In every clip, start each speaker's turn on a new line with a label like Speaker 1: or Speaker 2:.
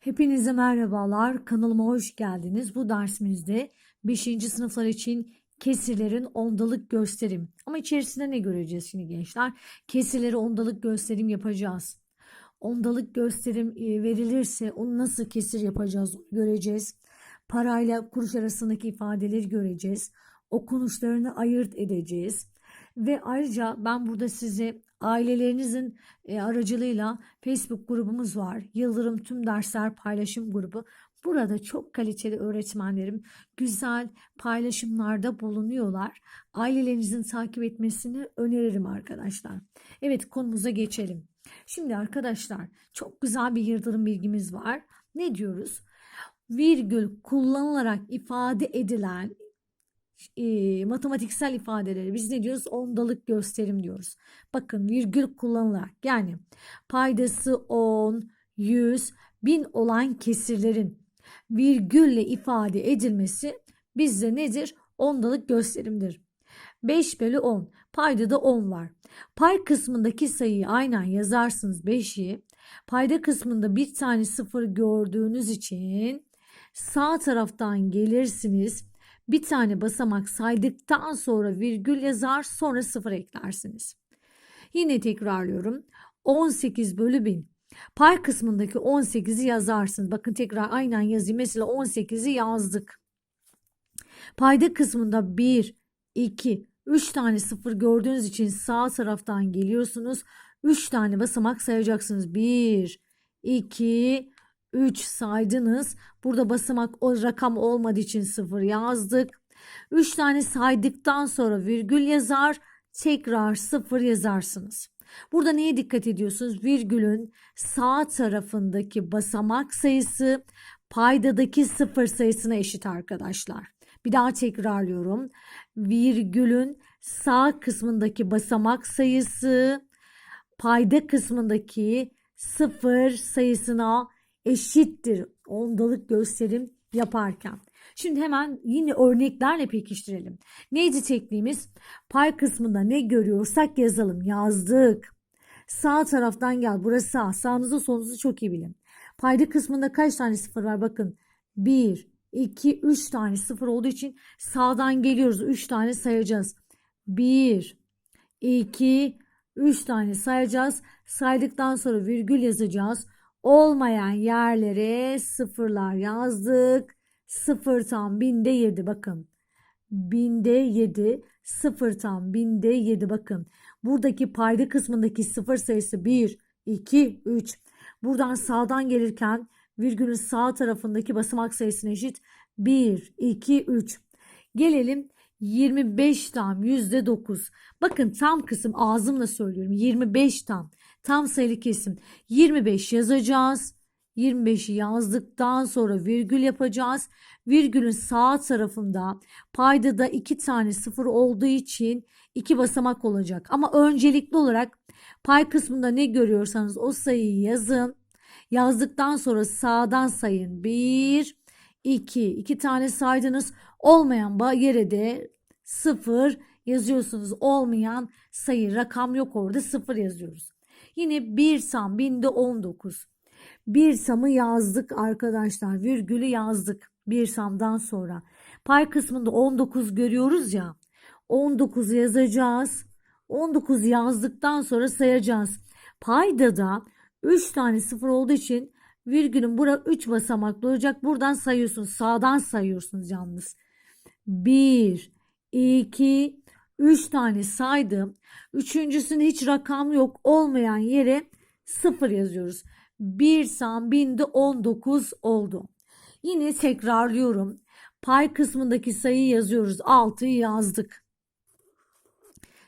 Speaker 1: Hepinize merhabalar. Kanalıma hoş geldiniz. Bu dersimizde 5. sınıflar için kesirlerin ondalık gösterim. Ama içerisinde ne göreceğiz şimdi gençler? Kesirleri ondalık gösterim yapacağız. Ondalık gösterim e, verilirse onu nasıl kesir yapacağız göreceğiz. Parayla kuruş arasındaki ifadeleri göreceğiz. Okunuşlarını ayırt edeceğiz. Ve ayrıca ben burada size ailelerinizin e, aracılığıyla Facebook grubumuz var. Yıldırım Tüm Dersler Paylaşım Grubu. Burada çok kaliteli öğretmenlerim güzel paylaşımlarda bulunuyorlar. Ailelerinizin takip etmesini öneririm arkadaşlar. Evet konumuza geçelim. Şimdi arkadaşlar çok güzel bir yıldırım bilgimiz var. Ne diyoruz? Virgül kullanılarak ifade edilen e, matematiksel ifadeleri biz ne diyoruz? Ondalık gösterim diyoruz. Bakın virgül kullanılarak yani paydası 10, 100, 1000 olan kesirlerin virgülle ifade edilmesi bizde nedir? Ondalık gösterimdir. 5 bölü 10. Payda da 10 var. Pay kısmındaki sayıyı aynen yazarsınız 5'i. Payda kısmında bir tane sıfır gördüğünüz için sağ taraftan gelirsiniz. Bir tane basamak saydıktan sonra virgül yazar sonra sıfır eklersiniz. Yine tekrarlıyorum. 18 bölü 1000. Pay kısmındaki 18'i yazarsınız. Bakın tekrar aynen yazayım. Mesela 18'i yazdık. Payda kısmında 1, 2, 3 tane sıfır gördüğünüz için sağ taraftan geliyorsunuz. 3 tane basamak sayacaksınız. 1, 2, 3 saydınız. Burada basamak o rakam olmadığı için 0 yazdık. 3 tane saydıktan sonra virgül yazar. Tekrar 0 yazarsınız. Burada neye dikkat ediyorsunuz? Virgülün sağ tarafındaki basamak sayısı paydadaki sıfır sayısına eşit arkadaşlar. Bir daha tekrarlıyorum. Virgülün sağ kısmındaki basamak sayısı payda kısmındaki sıfır sayısına eşittir ondalık gösterim yaparken. Şimdi hemen yine örneklerle pekiştirelim. Neydi tekniğimiz? Pay kısmında ne görüyorsak yazalım. Yazdık. Sağ taraftan gel. Burası sağ. Sağınızı solunuzu çok iyi bilin. Payda kısmında kaç tane sıfır var? Bakın. 1, 2, 3 tane sıfır olduğu için sağdan geliyoruz. 3 tane sayacağız. 1, 2, 3 tane sayacağız. Saydıktan sonra virgül yazacağız. Olmayan yerlere sıfırlar yazdık. Sıfır tam binde yedi bakın. Binde yedi. Sıfır tam binde yedi bakın. Buradaki payda kısmındaki sıfır sayısı 1, 2, 3. Buradan sağdan gelirken virgülün sağ tarafındaki basamak sayısına eşit 1, 2, 3. Gelelim 25 tam yüzde 9. Bakın tam kısım ağzımla söylüyorum 25 tam. Tam sayılı kesim 25 yazacağız. 25'i yazdıktan sonra virgül yapacağız. Virgülün sağ tarafında payda da iki tane sıfır olduğu için iki basamak olacak. Ama öncelikli olarak pay kısmında ne görüyorsanız o sayıyı yazın. Yazdıktan sonra sağdan sayın. 1, 2, 2 tane saydınız. Olmayan yere de 0 yazıyorsunuz. Olmayan sayı rakam yok orada 0 yazıyoruz. Yine 1 sam binde 19. Bir samı yazdık arkadaşlar. Virgülü yazdık. Bir samdan sonra. Pay kısmında 19 görüyoruz ya. 19 yazacağız. 19 yazdıktan sonra sayacağız. Payda da 3 tane sıfır olduğu için virgülün bura 3 basamaklı olacak. Buradan sayıyorsunuz. Sağdan sayıyorsunuz yalnız. 1, 2, 3 tane saydım. Üçüncüsünde hiç rakam yok olmayan yere 0 yazıyoruz. 1 sam binde 19 oldu. Yine tekrarlıyorum. Pay kısmındaki sayıyı yazıyoruz. 6'yı yazdık.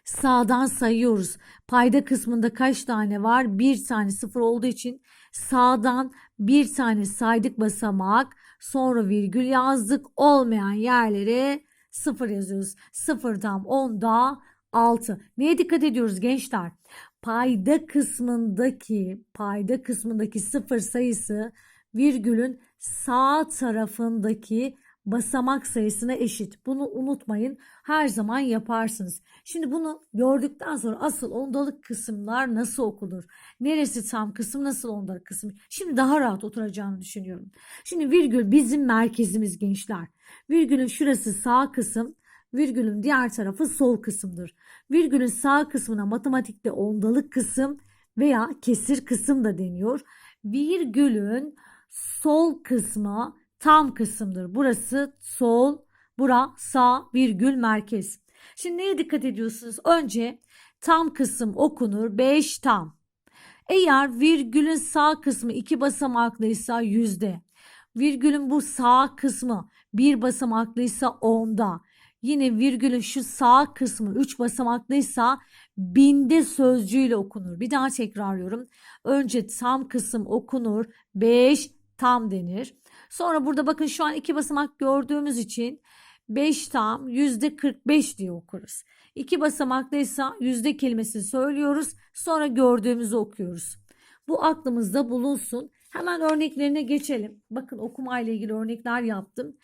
Speaker 1: Sağdan sayıyoruz. Payda kısmında kaç tane var? Bir tane sıfır olduğu için sağdan bir tane saydık basamak. Sonra virgül yazdık. Olmayan yerlere sıfır yazıyoruz. Sıfırdan 10'da 6. Neye dikkat ediyoruz gençler? Payda kısmındaki payda kısmındaki sıfır sayısı virgülün sağ tarafındaki basamak sayısına eşit. Bunu unutmayın. Her zaman yaparsınız. Şimdi bunu gördükten sonra asıl ondalık kısımlar nasıl okunur? Neresi tam kısım, nasıl ondalık kısım? Şimdi daha rahat oturacağını düşünüyorum. Şimdi virgül bizim merkezimiz gençler. Virgülün şurası sağ kısım, virgülün diğer tarafı sol kısımdır. Virgülün sağ kısmına matematikte ondalık kısım veya kesir kısım da deniyor. Virgülün sol kısmı tam kısımdır. Burası sol, bura sağ, virgül merkez. Şimdi neye dikkat ediyorsunuz? Önce tam kısım okunur. 5 tam. Eğer virgülün sağ kısmı iki basamaklıysa yüzde. Virgülün bu sağ kısmı bir basamaklıysa onda. Yine virgülün şu sağ kısmı 3 basamaklıysa binde sözcüğüyle okunur. Bir daha tekrarlıyorum. Önce tam kısım okunur. 5 tam denir. Sonra burada bakın şu an iki basamak gördüğümüz için 5 tam yüzde 45 diye okuruz. İki basamaklıysa yüzde kelimesini söylüyoruz. Sonra gördüğümüzü okuyoruz. Bu aklımızda bulunsun. Hemen örneklerine geçelim. Bakın okuma ile ilgili örnekler yaptım.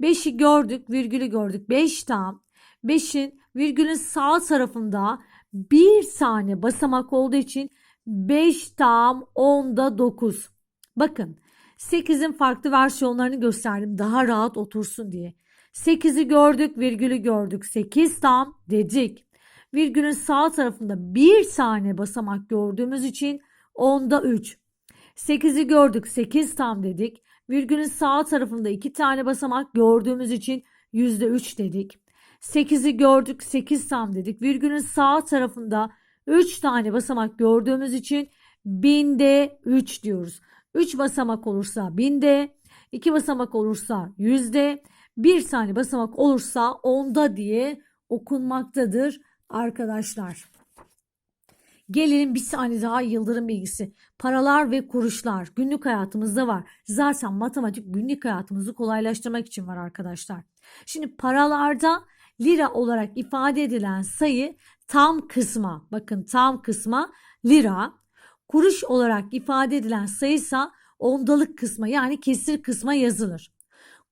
Speaker 1: 5'i gördük, virgülü gördük. 5 tam. 5'in virgülün sağ tarafında bir tane basamak olduğu için 5 tam 10'da 9. Bakın 8'in farklı versiyonlarını gösterdim daha rahat otursun diye. 8'i gördük, virgülü gördük. 8 tam dedik. Virgülün sağ tarafında bir tane basamak gördüğümüz için 10'da 3. 8'i gördük, 8 tam dedik. Virgülün sağ tarafında iki tane basamak gördüğümüz için %3 dedik. 8'i gördük 8 tam dedik. Virgülün sağ tarafında 3 tane basamak gördüğümüz için binde 3 diyoruz. 3 basamak olursa binde, 2 basamak olursa yüzde, 1 tane basamak olursa onda diye okunmaktadır arkadaşlar. Gelelim bir tane daha yıldırım bilgisi. Paralar ve kuruşlar günlük hayatımızda var. Zaten matematik günlük hayatımızı kolaylaştırmak için var arkadaşlar. Şimdi paralarda lira olarak ifade edilen sayı tam kısma bakın tam kısma lira. Kuruş olarak ifade edilen sayıysa ondalık kısma yani kesir kısma yazılır.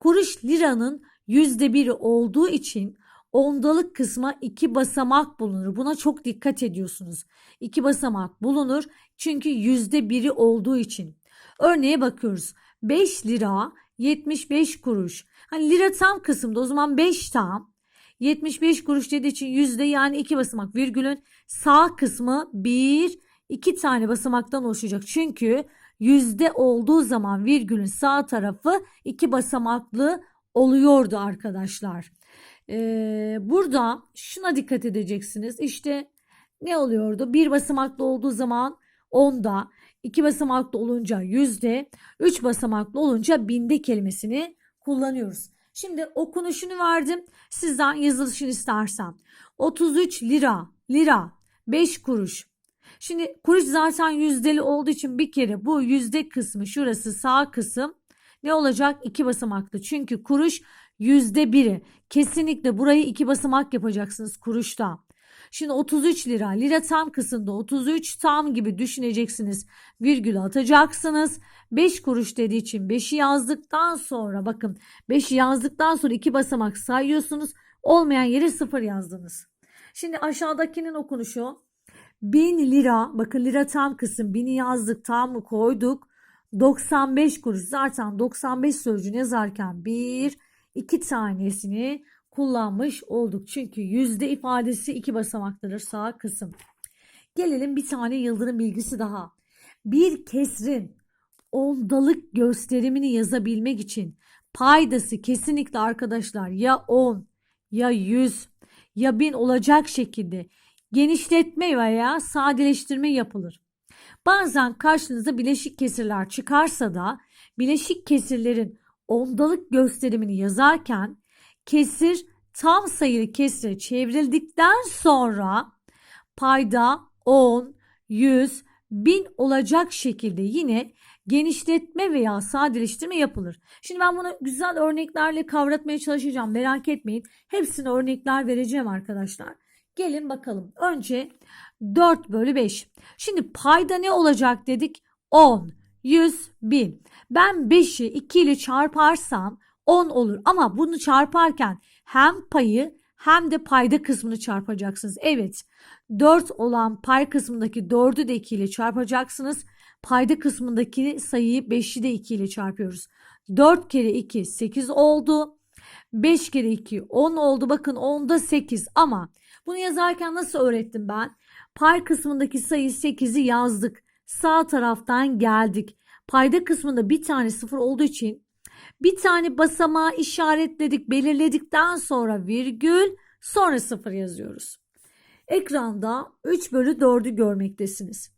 Speaker 1: Kuruş liranın yüzde biri olduğu için ondalık kısma iki basamak bulunur. Buna çok dikkat ediyorsunuz. İki basamak bulunur çünkü yüzde biri olduğu için. Örneğe bakıyoruz. 5 lira 75 kuruş. Hani lira tam kısımda o zaman 5 tam. 75 kuruş dediği için yüzde yani iki basamak virgülün sağ kısmı 1 iki tane basamaktan oluşacak. Çünkü yüzde olduğu zaman virgülün sağ tarafı iki basamaklı oluyordu arkadaşlar. Ee, burada şuna dikkat edeceksiniz. İşte ne oluyordu? Bir basamaklı olduğu zaman onda, iki basamaklı olunca yüzde, üç basamaklı olunca binde kelimesini kullanıyoruz. Şimdi okunuşunu verdim. Sizden yazılışını istersem. 33 lira, lira, 5 kuruş. Şimdi kuruş zaten yüzdeli olduğu için bir kere bu yüzde kısmı şurası sağ kısım ne olacak? İki basamaklı. Çünkü kuruş yüzde biri. Kesinlikle burayı iki basamak yapacaksınız kuruşta. Şimdi 33 lira. Lira tam kısımda 33 tam gibi düşüneceksiniz. Virgül atacaksınız. 5 kuruş dediği için 5'i yazdıktan sonra bakın 5'i yazdıktan sonra iki basamak sayıyorsunuz. Olmayan yere 0 yazdınız. Şimdi aşağıdakinin okunuşu 1000 lira bakın lira tam kısım 1000'i yazdık tam mı koyduk 95 kuruş zaten 95 sözcüğünü yazarken bir iki tanesini kullanmış olduk. Çünkü yüzde ifadesi iki basamaklıdır sağ kısım. Gelelim bir tane yıldırım bilgisi daha. Bir kesrin ondalık gösterimini yazabilmek için paydası kesinlikle arkadaşlar ya 10 ya 100 ya 1000 olacak şekilde genişletme veya sadeleştirme yapılır. Bazen karşınıza bileşik kesirler çıkarsa da bileşik kesirlerin ondalık gösterimini yazarken kesir tam sayılı kesire çevrildikten sonra payda 10, 100, 1000 olacak şekilde yine genişletme veya sadeleştirme yapılır. Şimdi ben bunu güzel örneklerle kavratmaya çalışacağım. Merak etmeyin. Hepsine örnekler vereceğim arkadaşlar. Gelin bakalım. Önce 4 bölü 5. Şimdi payda ne olacak dedik? 10, 100, 1000. Ben 5'i 2 ile çarparsam 10 olur. Ama bunu çarparken hem payı hem de payda kısmını çarpacaksınız. Evet 4 olan pay kısmındaki 4'ü de 2 ile çarpacaksınız. Payda kısmındaki sayıyı 5'i de 2 ile çarpıyoruz. 4 kere 2 8 oldu. 5 kere 2 10 oldu. Bakın 10'da 8 ama bunu yazarken nasıl öğrettim ben? Pay kısmındaki sayı 8'i yazdık. Sağ taraftan geldik. Payda kısmında bir tane sıfır olduğu için bir tane basamağı işaretledik, belirledikten sonra virgül, sonra sıfır yazıyoruz. Ekranda 3 bölü 4'ü görmektesiniz.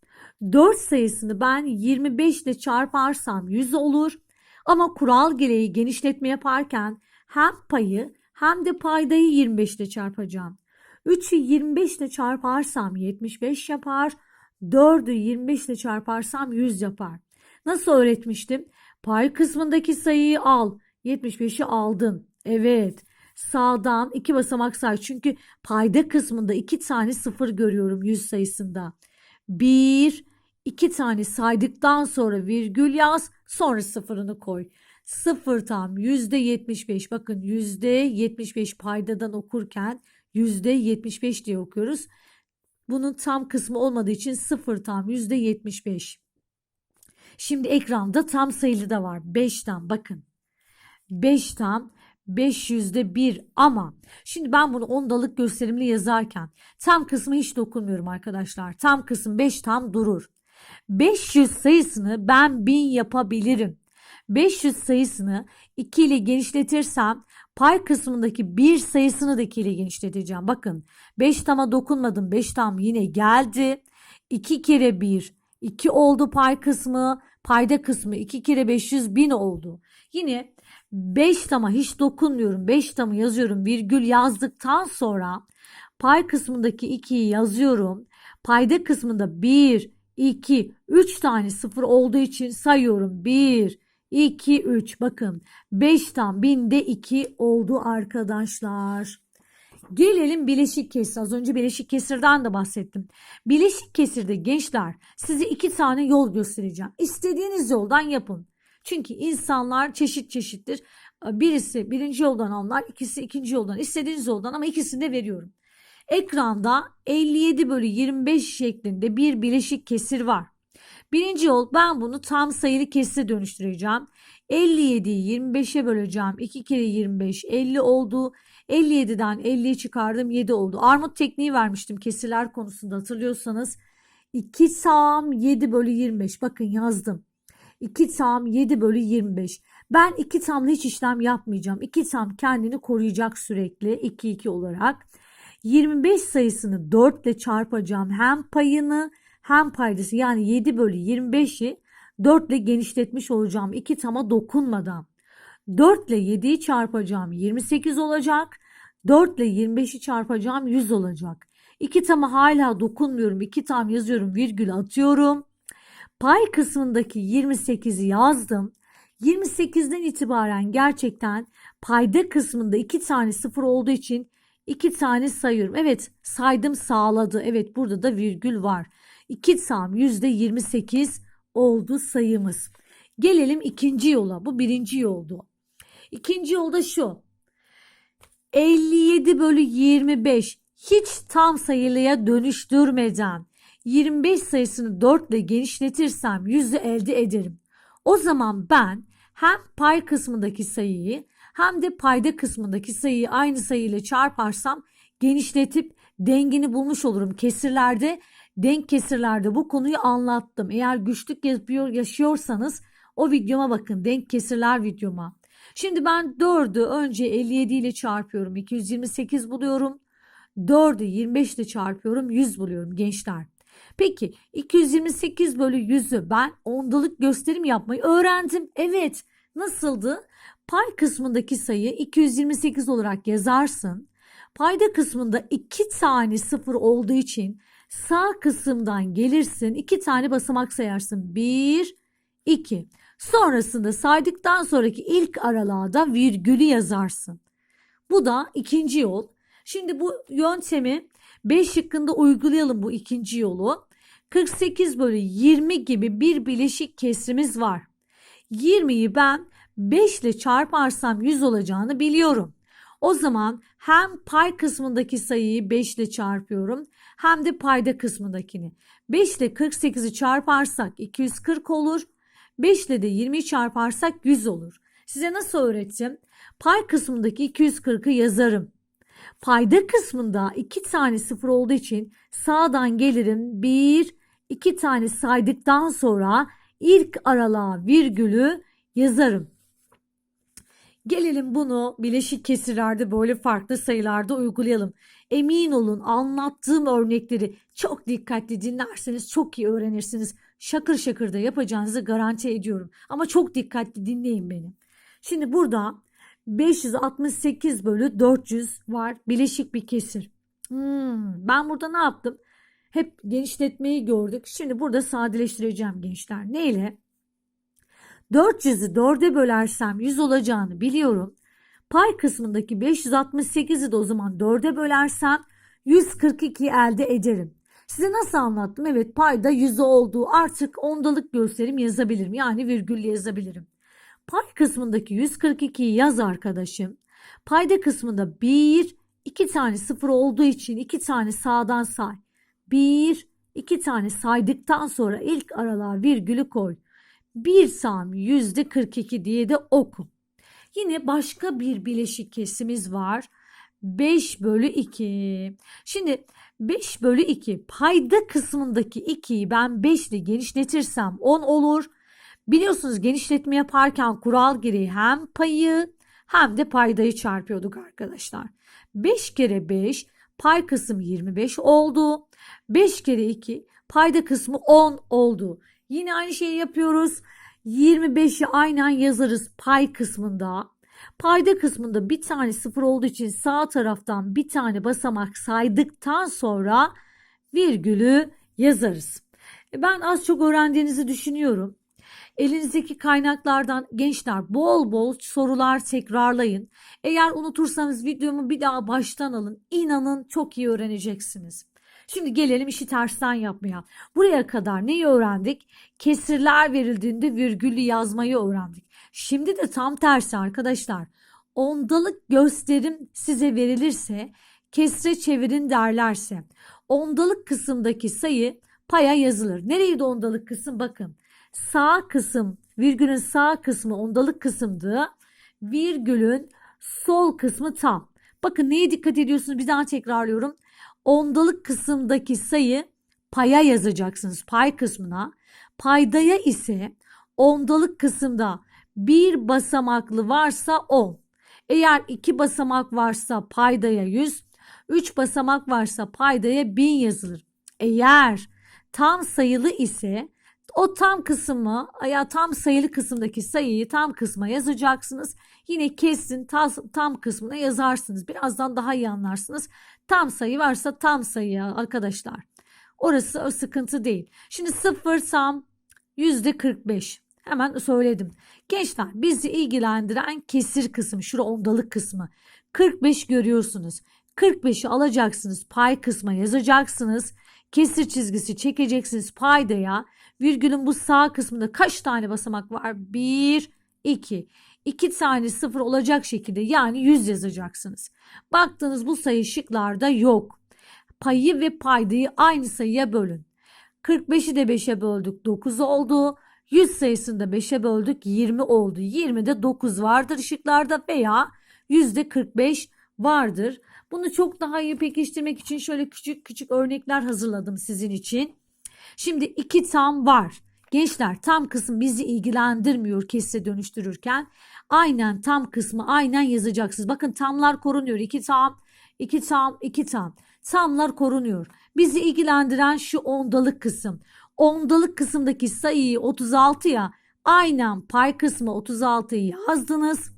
Speaker 1: 4 sayısını ben 25 ile çarparsam 100 olur. Ama kural gereği genişletme yaparken hem payı hem de paydayı 25 ile çarpacağım. 3'ü 25 ile çarparsam 75 yapar. 4'ü 25 ile çarparsam 100 yapar. Nasıl öğretmiştim? Pay kısmındaki sayıyı al. 75'i aldın. Evet. Sağdan iki basamak say. Çünkü payda kısmında iki tane sıfır görüyorum 100 sayısında. Bir, iki tane saydıktan sonra virgül yaz. Sonra sıfırını koy. Sıfır tam yüzde yetmiş beş. Bakın yüzde yetmiş beş paydadan okurken yüzde yetmiş beş diye okuyoruz. Bunun tam kısmı olmadığı için sıfır tam yüzde yetmiş beş. Şimdi ekranda tam sayılı da var. 5 tam bakın. 5 tam 500'de 1 ama şimdi ben bunu ondalık gösterimli yazarken tam kısmı hiç dokunmuyorum arkadaşlar. Tam kısım 5 tam durur. 500 sayısını ben 1000 yapabilirim. 500 sayısını 2 ile genişletirsem pay kısmındaki 1 sayısını da 2 ile genişleteceğim. Bakın 5 tama dokunmadım. 5 tam yine geldi. 2 kere 1 2 oldu pay kısmı. Payda kısmı 2 kere 500 bin oldu. Yine 5 tama hiç dokunmuyorum. 5 tamı yazıyorum. Virgül yazdıktan sonra pay kısmındaki 2'yi yazıyorum. Payda kısmında 1, 2, 3 tane sıfır olduğu için sayıyorum. 1, 2, 3. Bakın 5 tam binde 2 oldu arkadaşlar. Gelelim bileşik kesir. Az önce bileşik kesirden de bahsettim. Bileşik kesirde gençler size iki tane yol göstereceğim. İstediğiniz yoldan yapın. Çünkü insanlar çeşit çeşittir. Birisi birinci yoldan anlar, ikisi ikinci yoldan. İstediğiniz yoldan ama ikisini de veriyorum. Ekranda 57 bölü 25 şeklinde bir bileşik kesir var. Birinci yol ben bunu tam sayılı kesire dönüştüreceğim. 57'yi 25'e böleceğim. 2 kere 25 50 oldu. 57'den 50'yi çıkardım 7 oldu. Armut tekniği vermiştim kesirler konusunda hatırlıyorsanız. 2 sağım 7 bölü 25 bakın yazdım. 2 tam 7 bölü 25. Ben 2 tamla hiç işlem yapmayacağım. 2 tam kendini koruyacak sürekli 2 2 olarak. 25 sayısını 4 ile çarpacağım. Hem payını hem paydası yani 7 bölü 25'i 4 ile genişletmiş olacağım. 2 tama dokunmadan. 4 ile 7'yi çarpacağım 28 olacak. 4 ile 25'i çarpacağım 100 olacak. 2 tama hala dokunmuyorum. 2 tam yazıyorum virgül atıyorum. Pay kısmındaki 28'i yazdım. 28'den itibaren gerçekten payda kısmında 2 tane sıfır olduğu için 2 tane sayıyorum. Evet saydım sağladı. Evet burada da virgül var. 2 tam %28 oldu sayımız. Gelelim ikinci yola. Bu birinci yoldu. İkinci yolda şu. 57 bölü 25 hiç tam sayılıya dönüştürmeden 25 sayısını 4 ile genişletirsem 100'ü elde ederim. O zaman ben hem pay kısmındaki sayıyı hem de payda kısmındaki sayıyı aynı sayıyla çarparsam genişletip dengini bulmuş olurum. Kesirlerde denk kesirlerde bu konuyu anlattım. Eğer güçlük yapıyor, yaşıyorsanız o videoma bakın denk kesirler videoma. Şimdi ben 4'ü önce 57 ile çarpıyorum. 228 buluyorum. 4'ü 25 ile çarpıyorum. 100 buluyorum gençler. Peki 228 bölü 100'ü ben ondalık gösterim yapmayı öğrendim. Evet nasıldı? Pay kısmındaki sayı 228 olarak yazarsın. Payda kısmında 2 tane sıfır olduğu için sağ kısımdan gelirsin. 2 tane basamak sayarsın. 1, 2. Sonrasında saydıktan sonraki ilk aralığa da virgülü yazarsın. Bu da ikinci yol. Şimdi bu yöntemi 5 şıkkında uygulayalım bu ikinci yolu. 48 bölü 20 gibi bir bileşik kesrimiz var. 20'yi ben 5 ile çarparsam 100 olacağını biliyorum. O zaman hem pay kısmındaki sayıyı 5 ile çarpıyorum hem de payda kısmındakini. 5 ile 48'i çarparsak 240 olur. 5 ile de 20'yi çarparsak 100 olur. Size nasıl öğrettim? Pay kısmındaki 240'ı yazarım. Payda kısmında 2 tane sıfır olduğu için sağdan gelirim 1, 2 tane saydıktan sonra ilk aralığa virgülü yazarım. Gelelim bunu bileşik kesirlerde böyle farklı sayılarda uygulayalım. Emin olun anlattığım örnekleri çok dikkatli dinlerseniz çok iyi öğrenirsiniz. Şakır şakır da yapacağınızı garanti ediyorum. Ama çok dikkatli dinleyin beni. Şimdi burada 568 bölü 400 var bileşik bir kesir. Hmm, ben burada ne yaptım? Hep genişletmeyi gördük. Şimdi burada sadeleştireceğim gençler. Neyle? 400'ü 4'e bölersem 100 olacağını biliyorum. Pay kısmındaki 568'i de o zaman 4'e bölersem 142 elde ederim. Size nasıl anlattım? Evet payda 100 olduğu artık ondalık gösterim yazabilirim. Yani virgül yazabilirim. Pay kısmındaki 142'yi yaz arkadaşım. Payda kısmında 1, 2 tane sıfır olduğu için 2 tane sağdan say. 1, 2 tane saydıktan sonra ilk aralığa virgülü koy. 1 sam yüzde 42 diye de oku. Yine başka bir bileşik kesimiz var. 5 bölü 2. Şimdi 5 bölü 2 payda kısmındaki 2'yi ben 5 ile genişletirsem 10 olur. Biliyorsunuz genişletme yaparken kural gereği hem payı hem de paydayı çarpıyorduk arkadaşlar. 5 kere 5 pay kısmı 25 oldu. 5 kere 2 payda kısmı 10 oldu. Yine aynı şeyi yapıyoruz. 25'i aynen yazarız pay kısmında. Payda kısmında bir tane sıfır olduğu için sağ taraftan bir tane basamak saydıktan sonra virgülü yazarız. E, Ben az çok öğrendiğinizi düşünüyorum. Elinizdeki kaynaklardan gençler bol bol sorular tekrarlayın. Eğer unutursanız videomu bir daha baştan alın. İnanın çok iyi öğreneceksiniz. Şimdi gelelim işi tersten yapmaya. Buraya kadar neyi öğrendik? Kesirler verildiğinde virgüllü yazmayı öğrendik. Şimdi de tam tersi arkadaşlar. Ondalık gösterim size verilirse, kesre çevirin derlerse, ondalık kısımdaki sayı paya yazılır. Nereydi ondalık kısım? Bakın. Sağ kısım, virgülün sağ kısmı ondalık kısımdı. Virgülün sol kısmı tam. Bakın neye dikkat ediyorsunuz? Bir daha tekrarlıyorum ondalık kısımdaki sayı paya yazacaksınız pay kısmına. Paydaya ise ondalık kısımda bir basamaklı varsa 10. Eğer iki basamak varsa paydaya 100, 3 basamak varsa paydaya 1000 yazılır. Eğer tam sayılı ise o tam kısmı ya tam sayılı kısımdaki sayıyı tam kısma yazacaksınız. Yine kesin tam, tam kısmına yazarsınız. Birazdan daha iyi anlarsınız. Tam sayı varsa tam sayı arkadaşlar. Orası o sıkıntı değil. Şimdi sıfırsam yüzde 45. Hemen söyledim. Gençler bizi ilgilendiren kesir kısmı. Şura ondalık kısmı. 45 görüyorsunuz. 45'i alacaksınız. Pay kısma yazacaksınız. Kesir çizgisi çekeceksiniz paydaya. Virgülün bu sağ kısmında kaç tane basamak var? 1, 2. 2 tane sıfır olacak şekilde yani 100 yazacaksınız. Baktığınız bu sayı şıklarda yok. Payı ve paydayı aynı sayıya bölün. 45'i de 5'e böldük 9 oldu. 100 sayısını da 5'e böldük 20 oldu. 20'de 9 vardır şıklarda veya %45 vardır. Bunu çok daha iyi pekiştirmek için şöyle küçük küçük örnekler hazırladım sizin için. Şimdi iki tam var. Gençler tam kısım bizi ilgilendirmiyor kesre dönüştürürken. Aynen tam kısmı aynen yazacaksınız. Bakın tamlar korunuyor. İki tam, iki tam, iki tam. Tamlar korunuyor. Bizi ilgilendiren şu ondalık kısım. Ondalık kısımdaki sayıyı 36 ya aynen pay kısmı 36'yı yazdınız.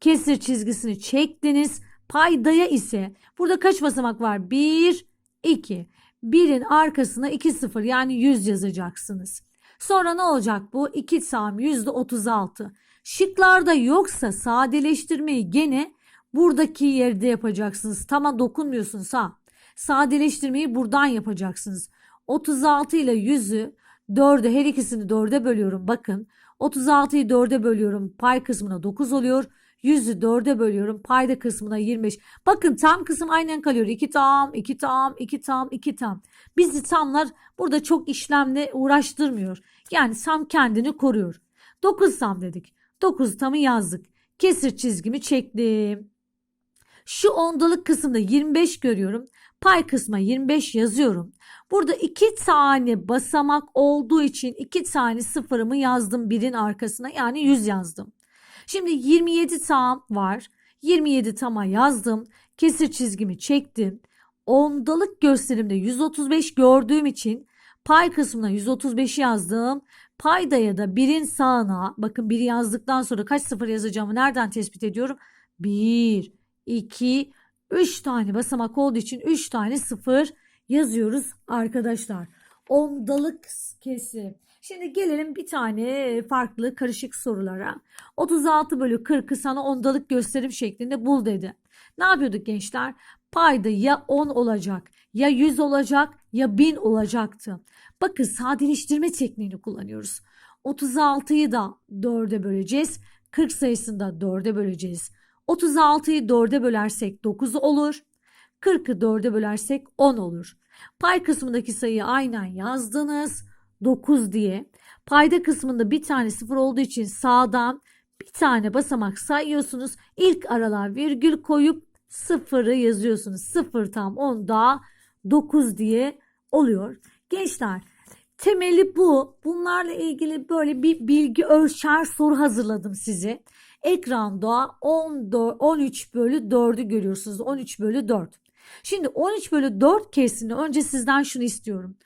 Speaker 1: Kesir çizgisini çektiniz. Paydaya ise burada kaç basamak var? 1, 2. 1'in arkasına 2 0 yani 100 yazacaksınız. Sonra ne olacak bu? 2 tam %36. Şıklarda yoksa sadeleştirmeyi gene buradaki yerde yapacaksınız. Tama dokunmuyorsunuz ha. Sadeleştirmeyi buradan yapacaksınız. 36 ile 100'ü 4'e her ikisini 4'e bölüyorum. Bakın 36'yı 4'e bölüyorum. Pay kısmına 9 oluyor. 100'ü 4'e bölüyorum. Payda kısmına 25. Bakın tam kısım aynen kalıyor. 2 tam, 2 tam, 2 tam, 2 tam. Bizi tamlar burada çok işlemle uğraştırmıyor. Yani tam kendini koruyor. 9 tam dedik. 9 tamı yazdık. Kesir çizgimi çektim. Şu ondalık kısımda 25 görüyorum. Pay kısma 25 yazıyorum. Burada iki tane basamak olduğu için iki tane sıfırımı yazdım birin arkasına yani 100 yazdım. Şimdi 27 tam var. 27 tama yazdım. Kesir çizgimi çektim. Ondalık gösterimde 135 gördüğüm için pay kısmına 135 yazdım. Paydaya da birin sağına bakın biri yazdıktan sonra kaç sıfır yazacağımı nereden tespit ediyorum? 1, 2, 3 tane basamak olduğu için 3 tane sıfır yazıyoruz arkadaşlar. Ondalık kesir. Şimdi gelelim bir tane farklı karışık sorulara. 36 bölü 40'ı sana ondalık gösterim şeklinde bul dedi. Ne yapıyorduk gençler? Payda ya 10 olacak, ya 100 olacak, ya 1000 olacaktı. Bakın sadeleştirme tekniğini kullanıyoruz. 36'yı da 4'e böleceğiz. 40 sayısını da 4'e böleceğiz. 36'yı 4'e bölersek 9 olur. 40'ı 4'e bölersek 10 olur. Pay kısmındaki sayıyı aynen yazdınız. 9 diye. Payda kısmında bir tane sıfır olduğu için sağdan bir tane basamak sayıyorsunuz. İlk aralığa virgül koyup sıfırı yazıyorsunuz. Sıfır tam 10'da 9 diye oluyor. Gençler temeli bu. Bunlarla ilgili böyle bir bilgi ölçer soru hazırladım size. Ekranda 14, 13 bölü 4'ü görüyorsunuz. 13 bölü 4. Şimdi 13 bölü 4 kesini önce sizden şunu istiyorum.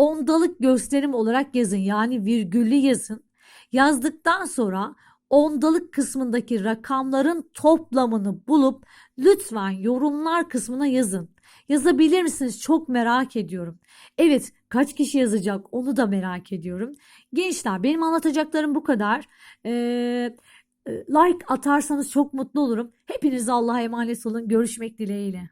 Speaker 1: Ondalık gösterim olarak yazın yani virgüllü yazın. Yazdıktan sonra ondalık kısmındaki rakamların toplamını bulup lütfen yorumlar kısmına yazın. Yazabilir misiniz? Çok merak ediyorum. Evet, kaç kişi yazacak onu da merak ediyorum. Gençler benim anlatacaklarım bu kadar. Ee, like atarsanız çok mutlu olurum. Hepiniz Allah'a emanet olun. Görüşmek dileğiyle.